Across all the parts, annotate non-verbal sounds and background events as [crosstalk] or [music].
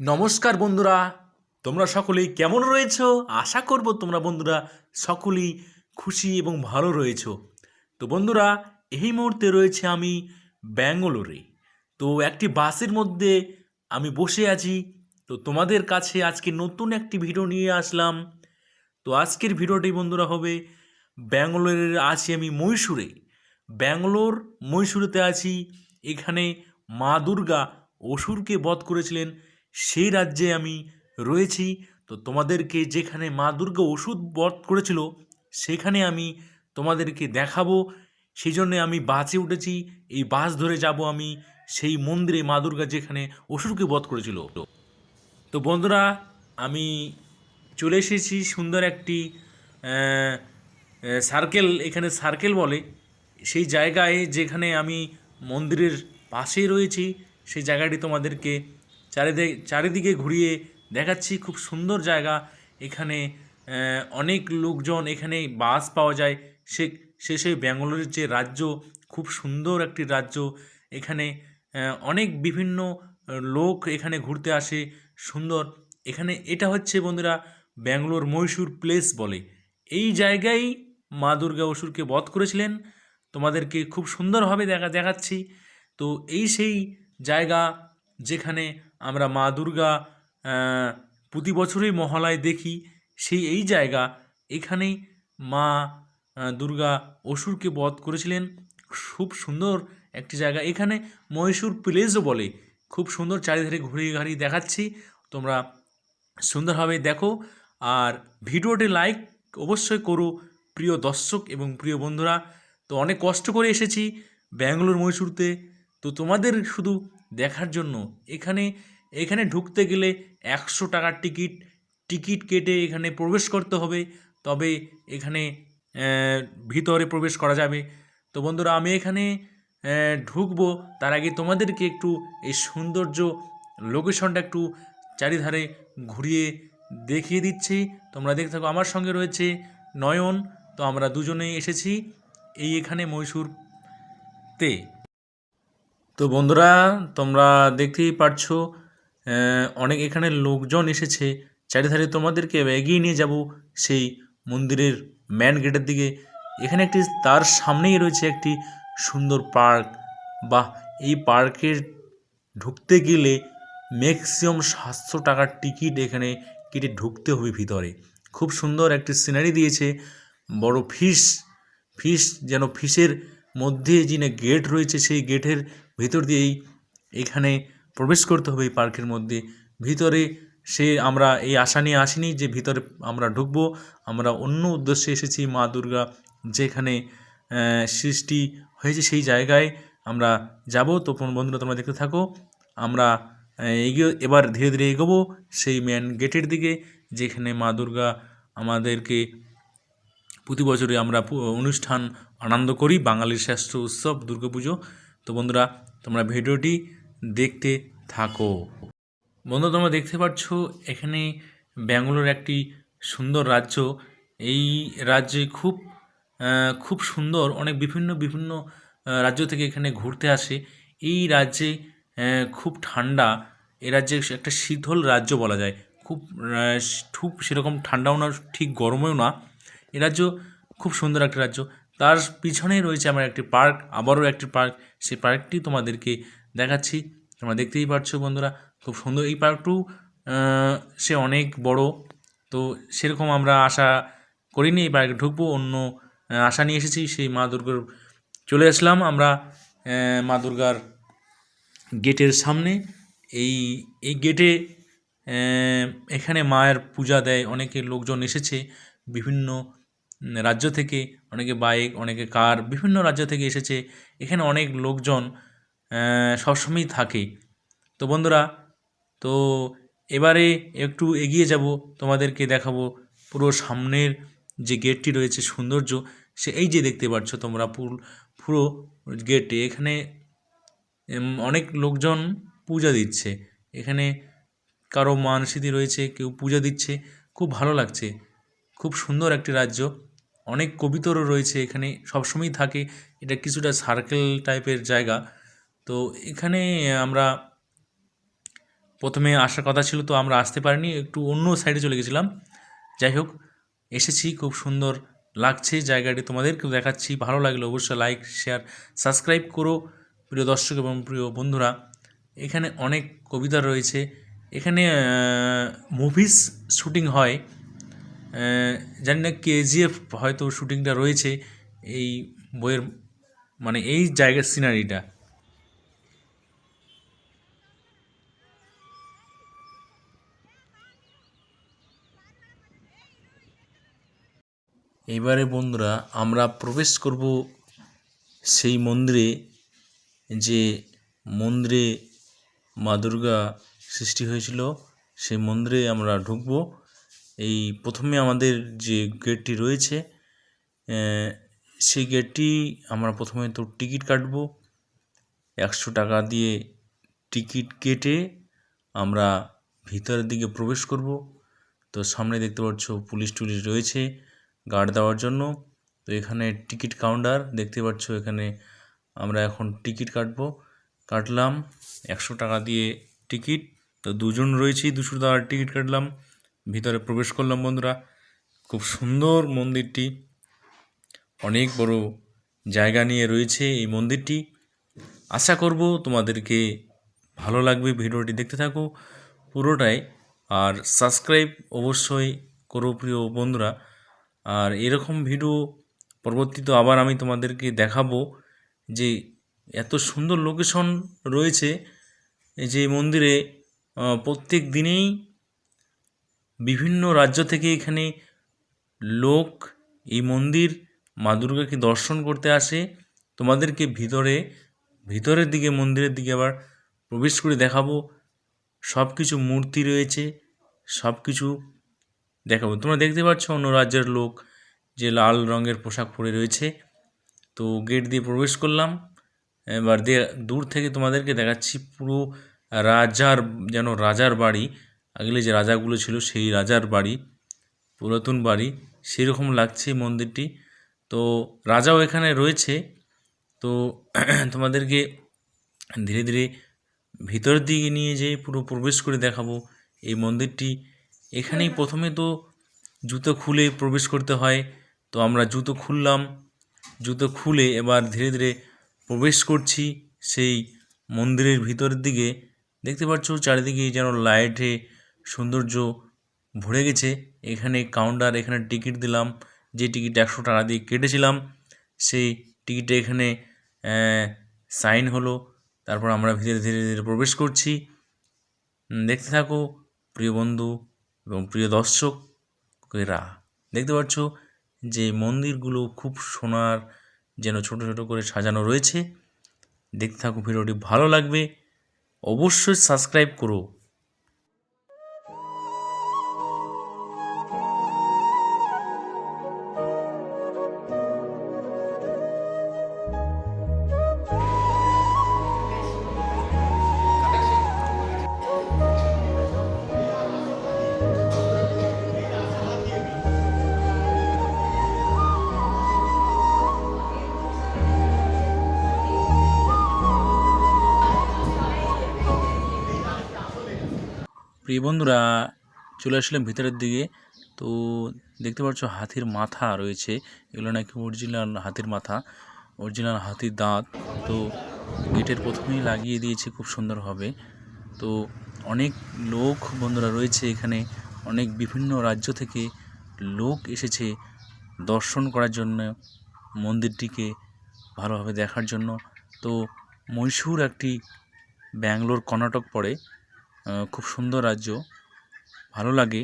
নমস্কার বন্ধুরা, তোমরা সকলেই কেমন রয়েছো? আশা করব তোমরা বন্ধুরা সকলেই খুশি এবং ভালো রয়েছো। তো বন্ধুরা, এই মুহূর্তে রয়েছে আমি ব্যাঙ্গালোরে। তো একটি বাসের মধ্যে আমি বসে আছি। তো তোমাদের কাছে আজকে নতুন একটি ভিডিও নিয়ে আসলাম। তো আজকের ভিডিওটি বন্ধুরা হবে ব্যাঙ্গালোরের, আছি আমি মহীশূরে। ব্যাঙ্গালোর, মহীশূরেতে আছি। এখানে মা দুর্গা অসুরকে বধ করেছিলেন। সেই রাজ্যে আমি রয়েছি। তো তোমাদেরকে যেখানে মা দুর্গা ওষুধ বধ করেছিল, সেখানে আমি তোমাদেরকে দেখাবো। সেই জন্যে আমি বাসে উঠেছি। এই বাস ধরে যাব আমি সেই মন্দিরে মা দুর্গা যেখানে অসুরকে বধ করেছিল। তো বন্ধুরা, আমি চলে এসেছি সুন্দর একটি সার্কেল, এখানে সার্কেল বলে। সেই জায়গায় যেখানে আমি মন্দিরের পাশেই রয়েছি, সেই জায়গাটি তোমাদেরকে চারিদিকে চারিদিকে ঘুরিয়ে দেখাচ্ছি খুব সুন্দর জায়গা। এখানে অনেক লোকজন, এখানে বাস পাওয়া যায়। সে সেই ব্যাঙ্গালোরের যে রাজ্য, খুব সুন্দর একটি রাজ্য। এখানে অনেক বিভিন্ন লোক এখানে ঘুরতে আসে, সুন্দর। এখানে এটা হচ্ছে বন্ধুরা ব্যাঙ্গালোর মহীশূর প্লেস বলে। এই জায়গায় মা দুর্গা অসুরকে বধ করেছিলেন। তোমাদেরকে খুব সুন্দরভাবে দেখা, দেখাচ্ছি। তো এই সেই জায়গা যেখানে আমরা মা দুর্গা প্রতি বছরই মহালয় দেখি, সেই এই জায়গা এখানেই মা দুর্গা অসুরকে বধ করেছিলেন। খুব সুন্দর একটি জায়গা। এখানে মহীশূর প্লেসও বলে। খুব সুন্দর চারিধারে ঘুরিয়ে ঘাড়িয়ে দেখাচ্ছি। তোমরা সুন্দরভাবে দেখো। আর ভিডিওটি লাইক অবশ্যই করো, প্রিয় দর্শক এবং প্রিয় বন্ধুরা। তো অনেক কষ্ট করে এসেছি ব্যাঙ্গালোর মহীশূরতে। তো তোমাদের শুধু দেখার জন্য। এখানে এখানে ঢুকতে গেলে একশো টাকার টিকিট টিকিট কেটে এখানে প্রবেশ করতে হবে। তবে এখানে ভিতরে প্রবেশ করা যাবে। তো বন্ধুরা, আমি এখানে ঢুকবো। তার আগে তোমাদেরকে একটু এই সৌন্দর্য লোকেশনটা একটু চারিধারে ঘুরিয়ে দেখিয়ে দিচ্ছি। তোমরা দেখতে থাকো, আমার সঙ্গে রয়েছে নয়ন। তো আমরা দুজনেই এসেছি এই এখানে মহীশূরতে। বন্ধুরা, তোমরা দেখতেই পারছ অনেক এখানে লোকজন এসেছে। চারিধারে তোমাদেরকে এগিয়ে নিয়ে যাব সেই মন্দিরের ম্যান গেটের দিকে। এখানে একটি, তার সামনেই রয়েছে একটি সুন্দর পার্ক বা এই পার্কের ঢুকতে গেলে ম্যাক্সিমাম সাতশো টাকার টিকিট এখানে কেটে ঢুকতে হবে ভিতরে। খুব সুন্দর একটি সিনারি দিয়েছে। বড় ফিস ফিস যেন ফিসের মধ্যে যিনি গেট রয়েছে সেই গেটের ভিতর দিয়েই এখানে প্রবেশ করতে হবে এই পার্কের মধ্যে। ভিতরে সে আমরা এই আশা নিয়ে আসিনি যে ভিতরে আমরা ঢুকবো। আমরা অন্য উদ্দেশ্যে এসেছি মা দুর্গা যেখানে সৃষ্টি হয়েছে সেই জায়গায়। আমরা যাব। তো বন্ধুরা, তোমরা দেখতে থাকো। আমরা এগিয়ে এবার ধীরে ধীরে এগোবো সেই মেন গেটের দিকে, যেখানে মা দুর্গা আমাদেরকে প্রতি বছরই আমরা অনুষ্ঠান আনন্দ করি। বাঙালির শ্রেষ্ঠ উৎসব দুর্গাপুজো তো বন্ধুরা, তোমরা ভিডিওটি দেখতে থাকো। বন্ধু, তোমরা দেখতে পাচ্ছ, এখানে ব্যাঙ্গালোর একটি সুন্দর রাজ্য। এই রাজ্যে খুব খুব সুন্দর, অনেক বিভিন্ন বিভিন্ন রাজ্য থেকে এখানে ঘুরতে আসে। এই রাজ্যে খুব ঠান্ডা। এ রাজ্যে একটা শীতল রাজ্য বলা যায়। খুব খুব সেরকম ঠান্ডাও না, ঠিক গরমেও না। এ রাজ্য খুব সুন্দর একটা রাজ্য। তার পিছনেই রয়েছে আমার একটি পার্ক, আবারও একটি পার্ক। সেই পার্কটি তোমাদেরকে দেখাচ্ছি। তোমরা দেখতেই পারছ বন্ধুরা খুব সুন্দর এই পার্কটু। আহ, সে অনেক বড় তো সেরকম আমরা আশা করিনি এই পার্কে ঢুকবো অন্য আশা নিয়ে এসেছি সেই মা দুর্গার চলে আসলাম আমরা মা দুর্গার গেটের সামনে। এই এই গেটে এখানে মায়ের পূজা দেয় অনেকে লোকজন এসেছে বিভিন্ন রাজ্য থেকে অনেকে বাইক, অনেকে কার, বিভিন্ন রাজ্য থেকে এসেছে। এখানে অনেক লোকজন সবসময়ই থাকে। তো বন্ধুরা, তো এবারে একটু এগিয়ে যাব, তোমাদেরকে দেখাবো পুরো সামনের যে গেটটি রয়েছে, সৌন্দর্য। সে এই যে দেখতে পাচ্ছ তোমরা পুরো গেটে এখানে অনেক লোকজন পূজা দিচ্ছে। এখানে কারও মানসিতি রয়েছে, কেউ পূজা দিচ্ছে। খুব ভালো লাগছে। খুব সুন্দর একটি রাজ্য। অনেক কবিতরও রয়েছে এখানে, সবসময়ই থাকে। এটা কিছুটা সার্কেল টাইপের জায়গা। তো এখানে আমরা প্রথমে আসার কথা ছিল, তো আমরা আসতে পারিনি, একটু অন্য সাইডে চলে গেছিলাম। যাই হোক, এসেছি, খুব সুন্দর লাগছে জায়গাটি তোমাদেরকেও দেখাচ্ছি। ভালো লাগলে অবশ্যই লাইক শেয়ার সাবস্ক্রাইব করো, প্রিয় দর্শক এবং প্রিয় বন্ধুরা। এখানে অনেক কবিতা রয়েছে। এখানে মুভিস শুটিং হয়। জানি না কেজিএফ হয়তো শুটিংটা রয়েছে এই বইয়ের মানে এই জায়গার সিনারিটা এবারে বন্ধুরা, আমরা প্রবেশ করব সেই মন্দিরে, যে মন্দিরে মা দুর্গা সৃষ্টি হয়েছিল, সেই মন্দিরে আমরা ঢুকব। এই প্রথমে আমাদের যে গেটটি রয়েছে সেই গেটটি আমরা প্রথমে তো টিকিট কাটব। একশো টাকা দিয়ে টিকিট কেটে আমরা ভিতরের দিকে প্রবেশ করব। তো সামনে দেখতে পাচ্ছ পুলিশ টুলিশ রয়েছে গার্ড দেওয়ার জন্য। তো এখানে টিকিট কাউন্টার দেখতে পাচ্ছ এখানে আমরা এখন টিকিট কাটব। কাটলাম, একশো টাকা দিয়ে টিকিট তো দুজন রয়েছি দুশো টাকার টিকিট কাটলাম। ভিতরে প্রবেশ করলাম বন্ধুরা। খুব সুন্দর মন্দিরটি। অনেক বড় জায়গা নিয়ে রয়েছে এই মন্দিরটি। আশা করব তোমাদেরকে ভালো লাগবে ভিডিওটি দেখতে থাকো পুরোটাই। আর সাবস্ক্রাইব অবশ্যই করো প্রিয় বন্ধুরা। আর এরকম ভিডিও পরবর্তীতে আবার আমি তোমাদেরকে দেখাবো যে এত সুন্দর লোকেশন রয়েছে। যে মন্দিরে প্রত্যেক দিনেই বিভিন্ন রাজ্য থেকে এখানে লোক এই মন্দির, মা দুর্গাকে দর্শন করতে আসে। তোমাদেরকে ভিতরে, ভিতরের দিকে, মন্দিরের দিকে আবার প্রবেশ করে দেখাবো। সব কিছু মূর্তি রয়েছে সব কিছু দেখাবো। তোমরা দেখতে পাচ্ছ অন্য রাজ্যের লোক যে লাল রঙের পোশাক পরে রয়েছে। তো গেট দিয়ে প্রবেশ করলাম। এবার দূর থেকে তোমাদেরকে দেখাচ্ছি পুরো রাজার, যেন রাজার বাড়ি। আগলে যে রাজাগুলো ছিল সেই রাজার বাড়ি, পুরাতন বাড়ি, সেরকম লাগছে মন্দিরটি। তো রাজাও এখানে রয়েছে। তো [clears throat] তোমাদেরকে ধীরে ধীরে ভিতর দিকে নিয়ে যেয়ে পুরো প্রবেশ করে দেখাবো। এই মন্দিরটি এখানেই প্রথমে তো জুতো খুলে প্রবেশ করতে হয়। তো আমরা জুতো খুললাম। জুতো খুলে এবার ধীরে ধীরে প্রবেশ করছি সেই মন্দিরের ভিতরের দিকে। দেখতে পাচ্ছ চারিদিকে যেন লাইটে সৌন্দর্য ভরে গেছে। এখানে কাউন্টার এখানে টিকিট দিলাম। যে টিকিট একশো টাকা দিয়ে কেটেছিলাম, সেই টিকিটে এখানে সাইন হলো। তারপর আমরা ধীরে ধীরে ধীরে প্রবেশ করছি। দেখতে থাকো, প্রিয় বন্ধু এবং প্রিয় দর্শকেরা। দেখতে পাচ্ছ যে মন্দিরগুলো খুব সোনার, যেন ছোট ছোট করে সাজানো রয়েছে। দেখতে থাকো, ভিডিওটি ভালো লাগবে। অবশ্যই সাবস্ক্রাইব করো। প্রিয় বন্ধুরা, চলে আসলাম ভিতরের দিকে। তো দেখতে পাচ্ছ হাতির মাথা রয়েছে। এগুলো নাকি অরিজিনাল হাতির মাথা অরিজিনাল হাতির দাঁত। তো গেটের প্রথমেই লাগিয়ে দিয়েছে, খুব সুন্দরভাবে তো অনেক লোক বন্ধুরা রয়েছে এখানে। অনেক বিভিন্ন রাজ্য থেকে লোক এসেছে দর্শন করার জন্য, মন্দিরটিকে ভালোভাবে দেখার জন্য। তো মহীশূর একটি ব্যাঙ্গালোর কর্ণাটক পড়ে। খুব সুন্দর রাজ্য। ভালো লাগে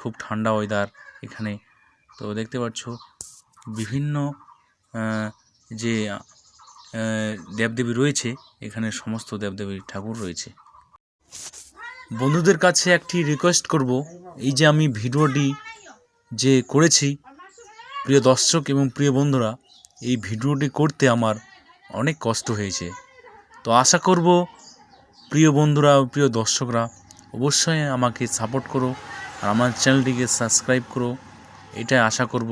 খুব ঠান্ডা ওয়েদার এখানে। তো দেখতে পাচ্ছ, বিভিন্ন যে দেবদেবী রয়েছে, এখানে সমস্ত দেবদেবীর ঠাকুর রয়েছে। বন্ধুদের কাছে একটি রিকোয়েস্ট করব, এই যে আমি ভিডিওটি যে করেছি, প্রিয় দর্শক এবং প্রিয় বন্ধুরা, এই ভিডিওটি করতে আমার অনেক কষ্ট হয়েছে। তো আশা করব প্রিয় বন্ধুরা, প্রিয় দর্শকরা, অবশ্যই আমাকে সাপোর্ট করো আর আমার চ্যানেলটিকে সাবস্ক্রাইব করো। এটাই আশা করব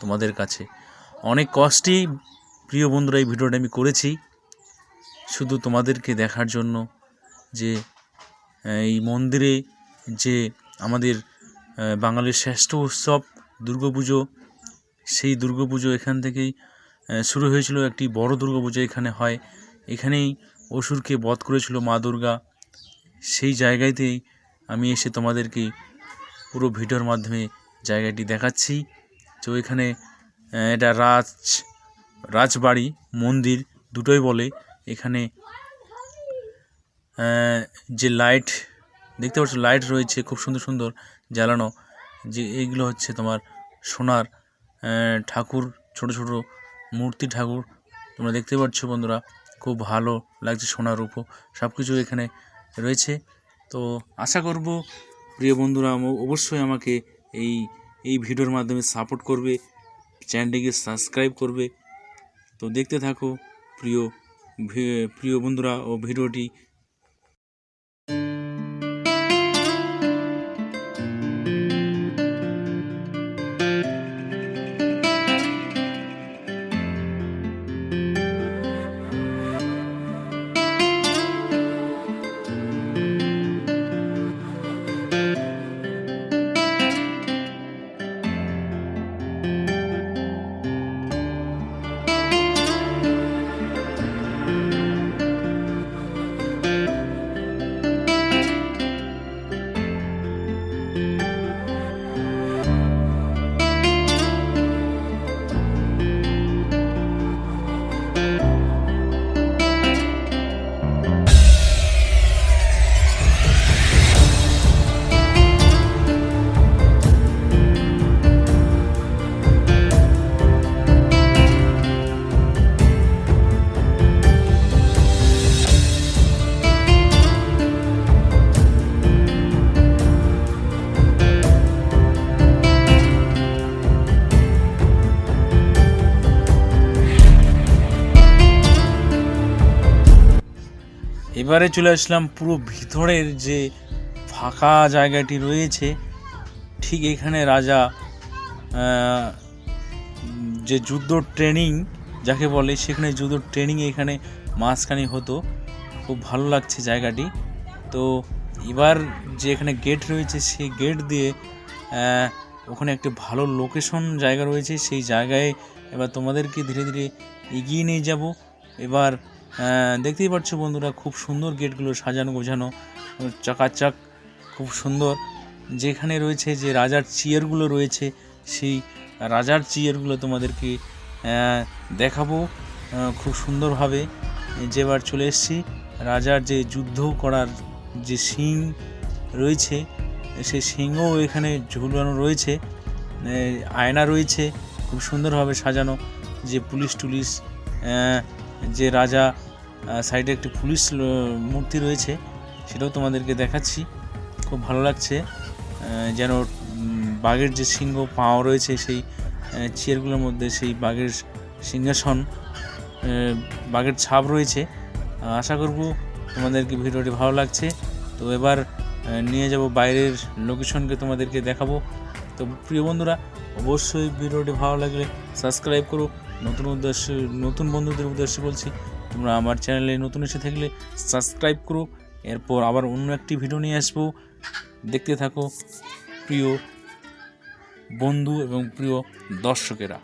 তোমাদের কাছে। অনেক কষ্টেই প্রিয় বন্ধুরা, এই ভিডিওটা আমি করেছি। শুধু তোমাদেরকে দেখার জন্য যে এই মন্দিরে যে আমাদের বাঙালির শ্রেষ্ঠ উৎসব, দুর্গাপুজো, সেই দুর্গাপুজো এখান থেকেই শুরু হয়েছিল। একটি বড় দুর্গাপুজো এখানে হয়। এখানেই অসুরকে বধ করেছিল মা দুর্গা। সেই জায়গাতেই আমি এসে তোমাদেরকে পুরো ভিডিওর মাধ্যমে জায়গাটি দেখাচ্ছি। তো এখানে এটা রাজ, রাজবাড়ি, মন্দির দুটোই বলে। এখানে যে লাইট, দেখতে পাচ্ছ লাইট রয়েছে খুব সুন্দর সুন্দর জ্বালানো। যে এইগুলো হচ্ছে তোমার সোনার ঠাকুর, ছোট ছোট মূর্তি ঠাকুর। তোমরা দেখতে পাচ্ছ বন্ধুরা খুব ভালো লাগছে সোনার রূপো সব কিছু এখানে রয়েছে। তো আশা করব, প্রিয় বন্ধুরা অবশ্যই আমাকে এই এই ভিডিওর মাধ্যমে সাপোর্ট করবে চ্যানেলটিকে সাবস্ক্রাইব করবে। তো দেখতে থাকো, প্রিয় প্রিয় বন্ধুরা, ও ভিডিওটি এবারে চলে আসলাম পুরো ভিতরের যে ফাঁকা জায়গাটি রয়েছে, ঠিক এখানে রাজা যে যুদ্ধ ট্রেনিং, যাকে বলে সেখানে যুদ্ধ ট্রেনিং এখানে মাঝখানে হতো। খুব ভালো লাগছে জায়গাটি। তো এবার যে এখানে গেট রয়েছে, সেই গেট দিয়ে ওখানে একটি ভালো লোকেশন জায়গা রয়েছে। সেই জায়গায় এবার তোমাদেরকে ধীরে ধীরে এগিয়ে নিয়ে যাব। এবার দেখতেই পাচ্ছ বন্ধুরা, খুব সুন্দর গেটগুলো সাজানো গোছানো, চাকাচাক, খুব সুন্দর। যেখানে রয়েছে যে রাজার চেয়ারগুলো রয়েছে, সেই রাজার চেয়ারগুলো তোমাদেরকে দেখাবো। খুব সুন্দরভাবে যেবার চলে এসছি, রাজার যে যুদ্ধ করার যে সিং রয়েছে, সেই সিংও এখানে ঝুলানো রয়েছে আয়না রয়েছে, খুব সুন্দরভাবে সাজানো, যে পুলিশ টুলিশ যে রাজা সাইডে একটি পুলিশ মূর্তি রয়েছে, সেটাও তোমাদেরকে দেখাচ্ছি। খুব ভালো লাগছে যেন বাঘের যে সিংহ পাও রয়েছে, সেই চেয়ারগুলোর মধ্যে সেই বাঘের সিংহাসন বাঘের ছাপ রয়েছে। আশা করব তোমাদেরকে ভিডিওটি ভালো লাগছে। তো এবার নিয়ে যাব বাইরের লোকেশনকে তোমাদেরকে দেখাবো। তো প্রিয় বন্ধুরা, অবশ্যই ভিডিওটি ভালো লাগলে সাবস্ক্রাইব করো। নতুন উদ্দেশ্যে, নতুন বন্ধুদের উদ্দেশ্যে বলছি তোমরা আমার চ্যানেলে নতুন এসে থাকলে সাবস্ক্রাইব করো। এরপর আবার অন্য একটি ভিডিও নিয়ে আসব। দেখতে থাকো প্রিয় বন্ধু এবং প্রিয় দর্শকেরা।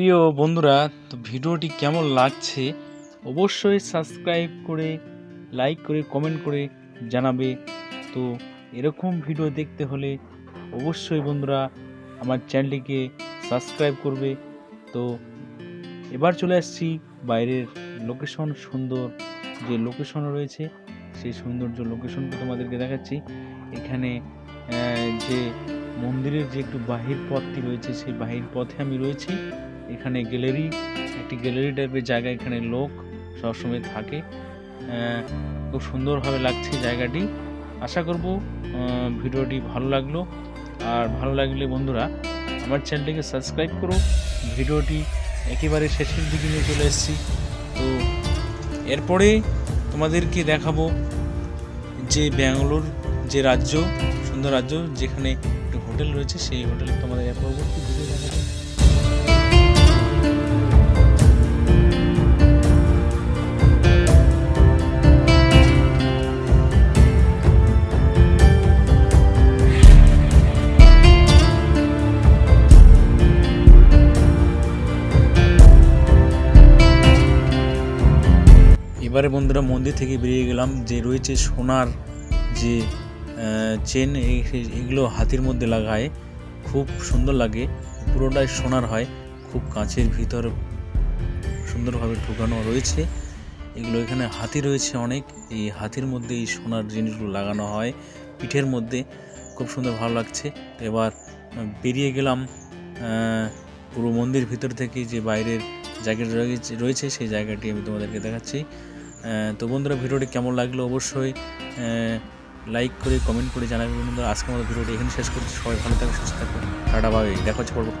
প্রিয় বন্ধুরা, তো ভিডিওটি কেমন লাগছে অবশ্যই সাবস্ক্রাইব করে লাইক করে কমেন্ট করে জানাবে। তো এরকম ভিডিও দেখতে হলে অবশ্যই বন্ধুরা আমার চ্যানেলটিকে সাবস্ক্রাইব করবে। তো এবার চলে আসছি বাইরের লোকেশন সুন্দর যে লোকেশন রয়েছে, সেই সৌন্দর্য লোকেশনকে তোমাদেরকে দেখাচ্ছি। এখানে যে মন্দিরের যে একটু বাহির পথটি রয়েছে, সেই বাহির পথে আমি রয়েছি। এখানে গ্যালারি, একটি গ্যালারি টাইপের জায়গা এখানে লোক সবসময় থাকে। খুব সুন্দরভাবে লাগছে জায়গাটি। আশা করব ভিডিওটি ভালো লাগল। আর ভালো লাগলে বন্ধুরা, আমার চ্যানেলটিকে সাবস্ক্রাইব করো। ভিডিওটি একেবারে শেষের দিকে নিয়ে চলে এসেছি। তো এরপরে তোমাদেরকে দেখাবো যে ব্যাঙ্গালোর যে রাজ্য, সুন্দর রাজ্য, যেখানে একটি হোটেল রয়েছে, সেই হোটেলে তোমাদের পরবর্তী ভিডিও দেখাবো এবারে বন্ধুরা মন্দির থেকে বেরিয়ে গেলাম, যে রয়েছে সোনার যে চেন এগুলো হাতির মধ্যে লাগায়। খুব সুন্দর লাগে, পুরোটাই সোনার হয়, খুব কাঁচের ভিতর সুন্দরভাবে ঢুকানো রয়েছে। এগুলো এখানে হাতি রয়েছে অনেক, এই হাতির মধ্যে এই সোনার জিনিসগুলো লাগানো হয়, পিঠের মধ্যে। খুব সুন্দর ভালো লাগছে। এবার বেরিয়ে গেলাম পুরো মন্দির ভিতর থেকে যে বাইরের জায়গাটা রয়েছে, সেই জায়গাটি আমি তোমাদেরকে দেখাচ্ছি। তো বন্ধুরা, ভিডিওটি কেমন লাগল অবশ্যই লাইক করে কমেন্ট করে জানাবেন বন্ধুরা। আজকে আমাদের ভিডিওটি এখানে শেষ করছি। সবাই ভালো থাকবে সুস্থ থাকবে টাটা বাই দেখা হচ্ছে পরবর্তী